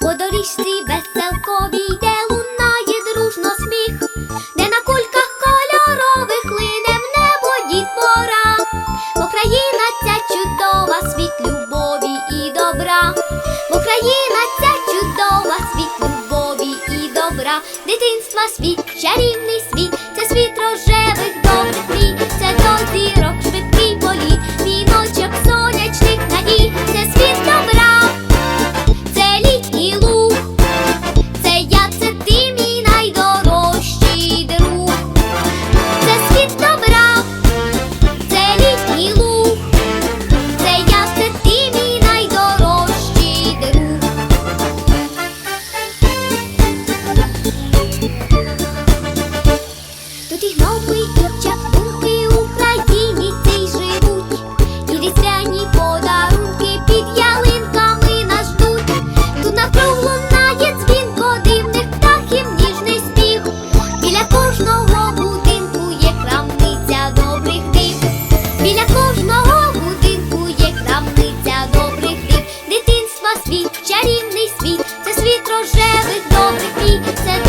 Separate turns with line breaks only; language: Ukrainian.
По доріжці веселковій йде. я, дитинства світ, чарівний світ, це світ рожевих добрих мрій, це до Добрих, добрих мій, це